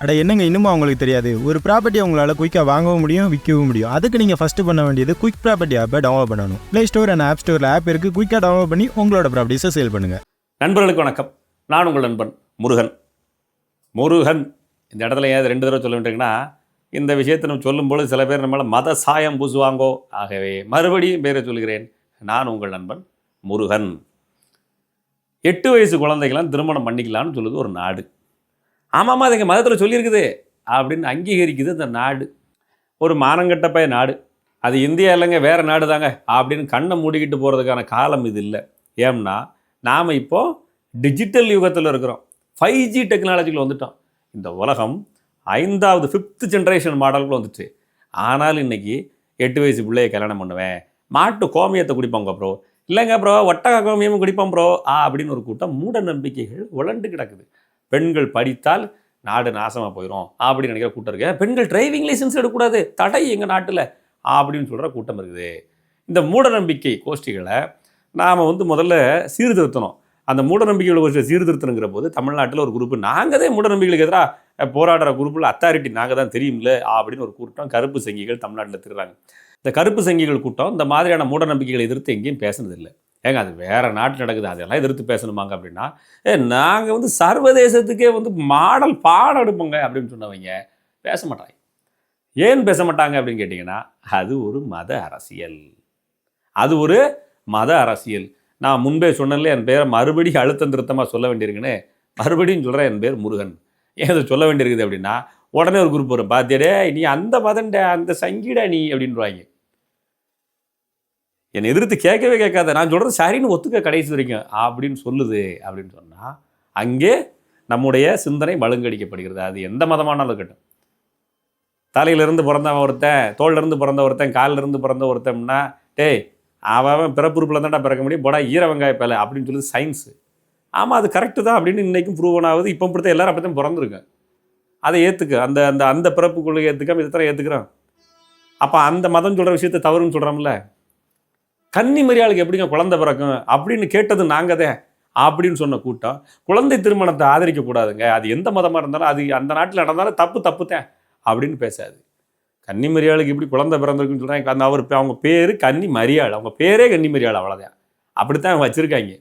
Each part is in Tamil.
அட என்னங்க இன்னுமா அவங்களுக்கு தெரியாது? ஒரு ப்ராப்பர்ட்டி உங்களால் குயிக்காக வாங்கவும் முடியும் விற்கவும் முடியும். அதுக்கு நீங்கள் ஃபஸ்ட்டு பண்ண வேண்டியது குயிக் ப்ராப்பர்ட்டி ஆப்பை டவுன்லோட் பண்ணணும். ப்ளே ஸ்டோர் அண்ட் ஆப் ஸ்டோரில் ஆப் இருக்குது குயிக்காக டவுன்லோட் பண்ணி உங்களோட ப்ராப்பர்ட்டிஸை சேல் பண்ணுங்கள் நண்பர்களுக்கு வணக்கம். நான் உங்கள் நண்பன் முருகன். முருகன் இந்த இடத்துல ஏன் ரெண்டு தடவை சொல்ல இந்த விஷயத்தை நம்ம சொல்லும்போது சில பேர் நம்மளால் மத சாயம் பூசுவாங்கோ. ஆகவே மறுபடியும் பேரை சொல்கிறேன். நான் உங்கள் நண்பன் முருகன். எட்டு வயசு குழந்தைகளாம் திருமணம் பண்ணிக்கலாம்னு சொல்லுது ஒரு நாடு. ஆமாம்மா அது எங்கள் மதத்தில் சொல்லியிருக்குது அப்படின்னு அங்கீகரிக்குது இந்த நாடு. ஒரு மானங்கெட்ட பைய நாடு. அது இந்தியா இல்லைங்க வேறு நாடு தாங்க அப்படின்னு கண்ணை மூடிக்கிட்டு போகிறதுக்கான காலம் இது இல்லை. ஏம்னா நாம் இப்போ டிஜிட்டல் யுகத்தில் இருக்கிறோம். ஃபைவ் ஜி டெக்னாலஜியில் வந்துட்டோம். இந்த உலகம் ஐந்தாவது ஃபிஃப்த்து ஜென்ரேஷன் மாடலுக்குள்ள வந்துச்சு. ஆனால் இன்னைக்கு எட்டு வயசு பிள்ளைய கல்யாணம் பண்ணுவேன். மாட்டு கோமியத்தை குடிப்பாங்க ப்ரோ இல்லைங்க ப்ரோ ஒட்டக கோமியமும் குடிப்போம் ப்ரோ ஆ அப்படின்னு ஒரு கூட்டம் மூட நம்பிக்கைகள் உழண்டு கிடக்குது. பெண்கள் படித்தால் நாடு நாசமாக போயிடும் அப்படின்னு நினைக்கிற கூட்டம் இருக்கு. பெண்கள் டிரைவிங் லைசன்ஸ் எடுக்கக்கூடாது தடை எங்கள் நாட்டில் அப்படின்னு சொல்கிற கூட்டம் இருக்குது. இந்த மூடநம்பிக்கை கோஷ்டிகளை நாம் வந்து முதல்ல சீர்திருத்தணும். அந்த மூடநம்பிக்கையோட கோஷ்டியை சீர்திருத்தணுங்கிற போது தமிழ்நாட்டில் ஒரு குரூப் நாங்கள் தான் மூடநம்பிக்கைகளுக்கு எதிராக போராடுற குரூப்பில் அத்தாரிட்டி நாங்கள் தான் தெரியும்ல அப்படின்னு ஒரு கூட்டம் கருப்பு சங்கிகள் தமிழ்நாட்டில் திருறாங்க இந்த கருப்பு சங்கிகள் கூட்டம் இந்த மாதிரியான மூடநம்பிக்கைகளை எதிர்த்து எங்கேயும் பேசுனதில்லை. ஏங்க அது வேறு நாட்டு நடக்குது. அதெல்லாம் எதிர்த்து பேசணுமாங்க அப்படின்னா ஏ நாங்கள் வந்து சர்வதேசத்துக்கே வந்து மாடல் பாடம் எடுப்போங்க அப்படின்னு சொன்னவங்க பேச மாட்டாங்க. ஏன் பேச மாட்டாங்க அப்படின்னு கேட்டிங்கன்னா அது ஒரு மத அரசியல். அது ஒரு மத அரசியல். நான் முன்பே சொன்னேன்ல என் பேரை மறுபடியும் அழுத்தம் திருத்தமாக சொல்ல வேண்டியிருக்குன்னு. மறுபடியும் சொல்கிறேன் என் பேர் முருகன். ஏன் அதை சொல்ல வேண்டியிருக்குது அப்படின்னா உடனே ஒரு குரூப் வரும். பார்த்தியடே நீ அந்த மதண்ட அந்த சங்கீடா நீ அப்படின்வாங்க என்னை எதிர்த்து கேட்கவே கேட்காத. நான் சொல்கிறது சரின்னு ஒத்துக்க கடைசி வரைக்கும். அப்படின்னு சொல்லுது அப்படின்னு சொன்னால் அங்கே நம்முடைய சிந்தனை மழுங்கடிக்கப்படுகிறது அது எந்த மதமானாலும் இருக்கட்டும். தலையிலிருந்து பிறந்தவன் ஒருத்தன் தோல்லேருந்து பிறந்த ஒருத்தன் காலிலிருந்து பிறந்த ஒருத்தம்னா டேய் அவன் அவன் பிறப்புறுப்பில் தான்டா பிறக்க முடியும். போடா ஈர வெங்காய பேலை அப்படின்னு சொல்லி சயின்ஸு ஆமாம் அது கரெக்டு தான் அப்படின்னு இன்றைக்கும் ப்ரூவன் ஆகுது. இப்போ பிடித்த எல்லாரும் அப்படி தான் பிறந்திருக்கேன் அதை ஏற்றுக்க அந்த அந்த அந்த பிறப்புக்குள்ளே ஏற்றுக்காம இதை தான் ஏற்றுக்கிறான் அப்போ அந்த மதம் சொல்கிற விஷயத்தை தவறுன்னு சொல்கிறோம்ல கன்னி மரியாளுக்கு எப்படிங்க குழந்தை பிறக்கும்? அப்படின்னு கேட்டது நாங்கள் தான் அப்படின்னு சொன்ன கூட்டம். குழந்தை திருமணத்தை ஆதரிக்கக்கூடாதுங்க. அது எந்த மதமாக இருந்தாலும் அது அந்த நாட்டில் நடந்தாலும் தப்பு தப்பு தான் அப்படின்னு பேசாது. கன்னி மரியாளுக்கு இப்படி குழந்தை பிறந்திருக்குன்னு சொல்கிறாங்க அந்த அவர் அவங்க பேர் கன்னி மரியாள் அவங்க பேரே கன்னி மரியாள் அவ்வளோதான் அப்படித்தான் வச்சுருக்காங்க.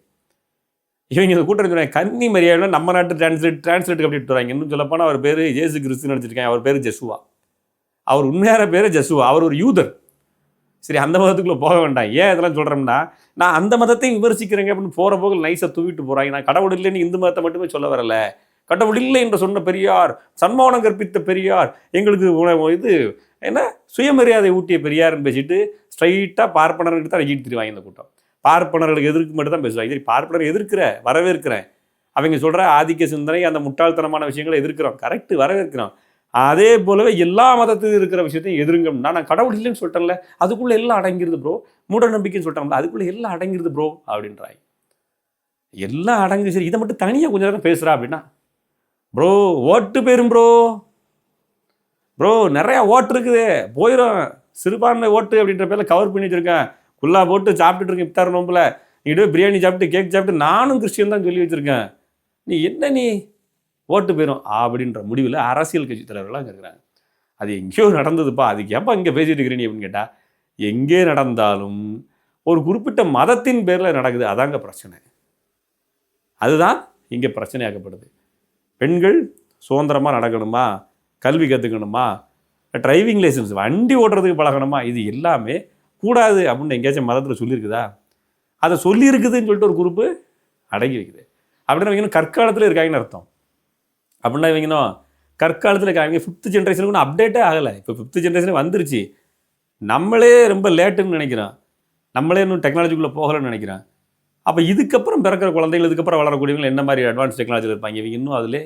இவங்க இந்த கூட்டம் சொல்கிறாங்க கன்னி மரியாதை நம்ம நாட்டு டிரான்ஸ்லேட் டிரான்ஸ்லேட் அப்படி வராங்க. இன்னும் சொல்லப்போனால் அவர் பேர் ஜேசு கிறிஸ்து நடிச்சிருக்காங்க அவர் பேர் ஜெசுவா. அவர் உண்மையான பேர் ஜெசுவா. அவர் ஒரு யூதர். சரி அந்த மதத்துக்குள்ளே போக வேண்டாம். ஏன் இதெல்லாம் சொல்கிறோம்னா நான் அந்த மதத்தையும் விமர்சிக்கிறேங்க அப்படின்னு போகிற போக நைஸாக தூவிட்டு போகிறாங்க நான் கடவுள் இல்லைன்னு இந்து மதத்தை மட்டுமே சொல்ல வரல. கடவுள் இல்லை என்று சொன்ன பெரியார் சன்மானம் கற்பித்த பெரியார் எங்களுக்கு இது என்ன சுயமரியாதை ஊட்டிய பெரியார்னு பேசிட்டு ஸ்ட்ரைட்டாக பார்ப்பனர்களுக்கு தான் அழைச்சிட்டு திருவாங்க இந்த கூட்டம். பார்ப்பனர்களுக்கு எதிர்க்கு மட்டும் தான் பேசுவாங்க. சரி பார்ப்பனர் எதிர்க்கிற வரவேற்கிறேன். அவங்க சொல்கிற ஆதிக்க சிந்தனை அந்த முட்டாள்தனமான விஷயங்களை எதிர்க்கிறோம். கரெக்டு வரவேற்கிறோம். அதே போலவே எல்லா மதத்திலும் இருக்கிற விஷயத்தையும் எதிருங்கம்னா நான் கடவுள் இல்லைன்னு சொல்லிட்டேன்ல அதுக்குள்ளே எல்லாம் அடங்கிருது ப்ரோ மூட நம்பிக்கைன்னு சொல்லிட்டாங்களா அதுக்குள்ளே எல்லாம் அடங்கிருது ப்ரோ அப்படின்றாய். எல்லாம் அடங்கு சரி இதை மட்டும் தனியாக கொஞ்ச நேரம் பேசுகிறா அப்படின்னா ப்ரோ ஓட்டு போயிரும் ப்ரோ ப்ரோ நிறையா ஓட்டு இருக்குது. போயிடும் சிறுபான்மை ஓட்டு அப்படின்ற பேரில் கவர் பண்ணி வச்சுருக்கேன். குல்லா போட்டு சாப்பிட்டுட்டு இருக்கேன் இப்தார் நோம்பில். நீ பிரியாணி சாப்பிட்டு கேக் சாப்பிட்டு நானும் கிறிஸ்டியன் தான் சொல்லி வச்சுருக்கேன். நீ என்ன நீ? ஓட்டு போயிடும் அப்படின்ற முடிவில் அரசியல் கட்சி தலைவர்களாக அங்கே இருக்கிறாங்க. அது எங்கேயோ நடந்ததுப்பா அதுக்கு ஏப்பா இங்கே பேசிட்டு இருக்கிறீங்க அப்படின்னு கேட்டால் எங்கே நடந்தாலும் ஒரு குறிப்பிட்ட மதத்தின் பேரில் நடக்குது அதாங்க பிரச்சனை. அதுதான் இங்கே பிரச்சனையாக்கப்படுது. பெண்கள் சுதந்திரமாக நடக்கணுமா? கல்வி கற்றுக்கணுமா டிரைவிங் லைசன்ஸ் வண்டி ஓட்டுறதுக்கு பழகணுமா? இது எல்லாமே கூடாது அப்படின்னு எங்கேயாச்சும் மதத்தில் சொல்லியிருக்குதா? அதை சொல்லியிருக்குதுன்னு சொல்லிட்டு ஒரு குரூப்பு அடங்கி வைக்குது அப்படின்னு இவங்க கற்காலத்தில் இருக்காங்கன்னு அர்த்தம். அப்படின்னா இவங்க என்ன கற்காலத்தில் இவங்க ஃபிஃப்த் ஜென்ரேஷனுக்கு ஒன்றும் அப்டேட்டே ஆகலை. இப்போ ஃபிஃப்த் ஜென்ரேஷன் வந்துருச்சு. நம்மளே ரொம்ப லேட்டுன்னு நினைக்கிறோம் நம்மளே இன்னும் டெக்னாலஜிக்குள்ளே போகலைன்னு நினைக்கிறேன். அப்போ இதுக்கப்புறம் பிறக்கிற குழந்தைகள் இதுக்கப்புறம் வளரக்கூடியவங்க என்ன மாதிரி அட்வான்ஸ் டெக்னாலஜியில் இருப்பாங்க? இவங்க இன்னும் அதிலே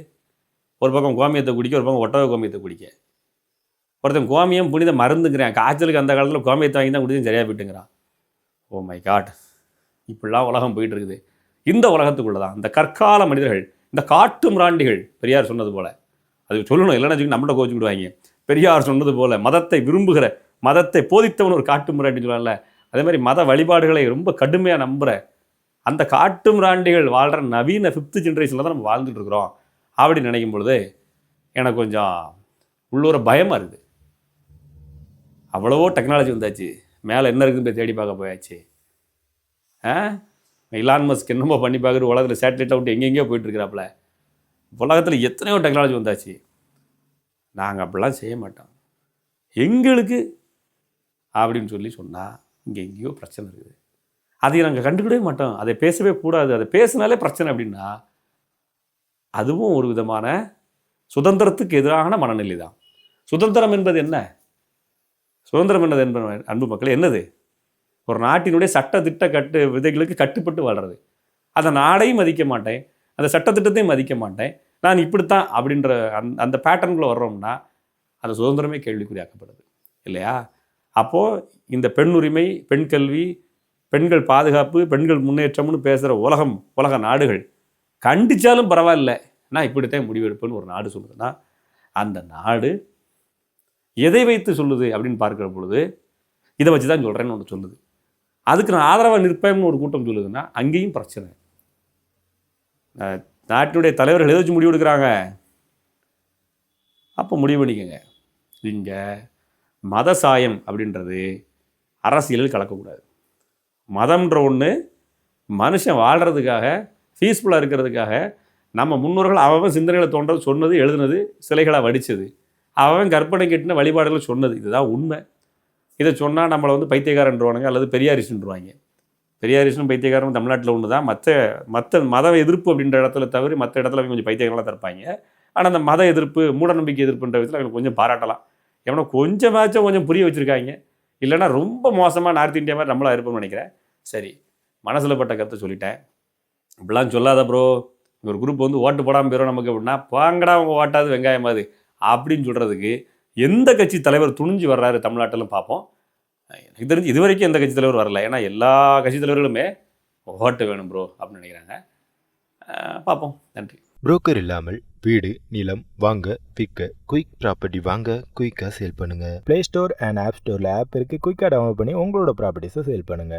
ஒரு பக்கம் கோமியத்தை குடிக்க ஒரு பக்கம் ஒட்டக கோமியத்தை குடிக்க. ஒருத்தன் கோமியம் புனித மருந்துங்கிறான். காய்ச்சலுக்கு அந்த காலத்தில் கோமியத்தை வாங்கி தான் குடிச்சு சரியாக போயிட்டுங்கிறான். ஓ மை காட் இப்படிலாம் உலகம் போயிட்டு இருக்குது. இந்த உலகத்துக்குள்ளே தான் இந்த கற்கால மனிதர்கள் இந்த காட்டு மிராண்டிகள் பெரியார் சொன்னது போல். அது சொல்லணும் இல்லைன்னு வச்சுக்கோங்க நம்மள்ட்ட கோச்சுக்கிடுவாங்க பெரியார் சொன்னது போல் மதத்தை விரும்புகிற மதத்தை போதித்தவன் ஒரு காட்டு மிராண்டின்னு சொல்லலாம்ல அதே மாதிரி மத வழிபாடுகளை ரொம்ப கடுமையாக நம்புகிற அந்த காட்டு மிராண்டிகள் வாழ்கிற நவீன ஃபிஃப்த்து ஜென்ரேஷனில் தான் நம்ம வாழ்ந்துட்டு இருக்கிறோம் நினைக்கும் பொழுது எனக்கு கொஞ்சம் உள்ளூர பயமாக இருக்குது. அவ்வளவோ டெக்னாலஜி வந்தாச்சு. மேலே என்ன இருக்குன்னு போய் தேடி பார்க்க போயாச்சு. ஆ? இலான் மஸ்க் என்னமோ பண்ணி பார்க்குற உலகத்தில் சேட்டலைட் விட்டு எங்கெங்கேயோ போயிட்டுருக்கிறாப்புல. உலகத்தில் எத்தனையோ டெக்னாலஜி வந்தாச்சு. நாங்கள் அப்படிலாம் செய்ய மாட்டோம். எங்களுக்கு அப்படின்னு சொல்லி சொன்னால் இங்கே எங்கேயோ பிரச்சனை இருக்குது. அதை நாங்கள் கண்டுக்கிடவே மாட்டோம். அதை பேசவே கூடாது. அதை பேசினாலே பிரச்சனை அப்படின்னா அதுவும் ஒரு விதமான சுதந்திரத்துக்கு எதிரான மனநிலை தான் சுதந்திரம் என்பது என்ன? சுதந்திரம் என்னது என்பது அன்பு மக்கள் என்னது? ஒரு நாட்டினுடைய சட்ட கட்டு விதைகளுக்கு கட்டுப்பட்டு வாழ்றது அந்த நாடையும் மதிக்க மாட்டேன். அந்த சட்டத்திட்டத்தையும் மதிக்க மாட்டேன். நான் இப்படித்தான் அப்படின்ற அந் அந்த பேட்டர்னுக்குள்ளே வர்றோம்னா அந்த சுதந்திரமே கேள்விக்குறியாக்கப்படுது இல்லையா? அப்போது இந்த பெண் உரிமை பெண் கல்வி பெண்கள் பாதுகாப்பு பெண்கள் முன்னேற்றம்னு பேசுகிற உலகம் உலக நாடுகள் கண்டிச்சாலும் பரவாயில்ல. நான் இப்படித்தான் முடிவெடுப்பேன்னு ஒரு நாடு சொல்லுதுன்னா அந்த நாடு எதை வைத்து சொல்லுது அப்படின்னு பார்க்குற பொழுது இதை வச்சு தான் சொல்கிறேன்னு ஒன்று சொல்லுது. அதுக்கு நான் ஆதரவாக நிற்பேன்னு ஒரு கூட்டம் சொல்லுதுன்னா அங்கேயும் பிரச்சனை. நாட்டினுடைய தலைவர்கள் எதாச்சும் முடிவு எடுக்கிறாங்க? அப்போ முடிவு பண்ணிக்கோங்க. இங்கே மத சாயம் அப்படின்றது அரசியலில் கலக்கக்கூடாது. மதம்ன்ற ஒன்று மனுஷன் வாழ்கிறதுக்காக பீஸ்ஃபுல்லாக இருக்கிறதுக்காக நம்ம முன்னோர்கள் அவன் சிந்தனைகளை தோன்றது சொன்னது எழுதுனது சிலைகளாக வடித்தது அவன் கற்பனை கட்டின வழிபாடுகளை சொன்னது. இதுதான் உண்மை. இதை சொன்னால் நம்மளை வந்து பைத்தியக்காரன்றவானுங்க அல்லது பெரியாரிஸ்ட்ருவாங்க பெரியாரிஸ்டும் பைத்தியக்காரனும் தமிழ்நாட்டில் ஒன்று தான் மற்ற மற்ற மத எதிர்ப்பு அப்படின்ற இடத்துல தவிர மற்ற இடத்துல அவங்க கொஞ்சம் பைத்தியக்காரலாம் தருப்பாங்க ஆனால் அந்த மத எதிர்ப்பு மூடநம்பிக்கை எதிர்ப்புன்ற விதத்தில் அவங்க கொஞ்சம் பாராட்டலாம். எவனோ கொஞ்சமாச்சும் கொஞ்சம் புரிய வச்சுருக்காங்க. இல்லைன்னா ரொம்ப மோசமாக நார்த் இந்தியா மாதிரி நம்மளாக இருப்போம்னு நினைக்கிறேன். சரி மனசில் பட்ட கருத்தை சொல்லிட்டேன். இப்படிலாம் சொல்லாத ப்ரோ ஒரு குரூப் வந்து ஓட்டு போடாமல் போயிடும் நமக்கு அப்படின்னா பாங்கடா அவங்க ஓட்டாது வெங்காயமாது அப்படின்னு சொல்கிறதுக்கு எந்த கட்சி தலைவர் துணிஞ்சு வர்றாரு தமிழ்நாட்டிலும் பார்ப்போம். எனக்கு தெரிஞ்சு இது வரைக்கும் எந்த கட்சி தலைவர் வரல. ஏன்னா எல்லா கட்சி தலைவர்களுமே ஓட்டு வேணும் ப்ரோ அப்படின்னு நினைக்கிறாங்க. பார்ப்போம். நன்றி. புரோக்கர் இல்லாமல் வீடு நிலம் வாங்க விற்க குயிக் ப்ராப்பர்ட்டி வாங்க குயிக்காக சேல் பண்ணுங்க. ப்ளே ஸ்டோர் அண்ட் ஆப் ஸ்டோரில் ஆப் இருக்குது குயிக்காக டவுன்லோட் பண்ணி உங்களோட ப்ராப்பர்ட்டிஸை சேல் பண்ணுங்கள்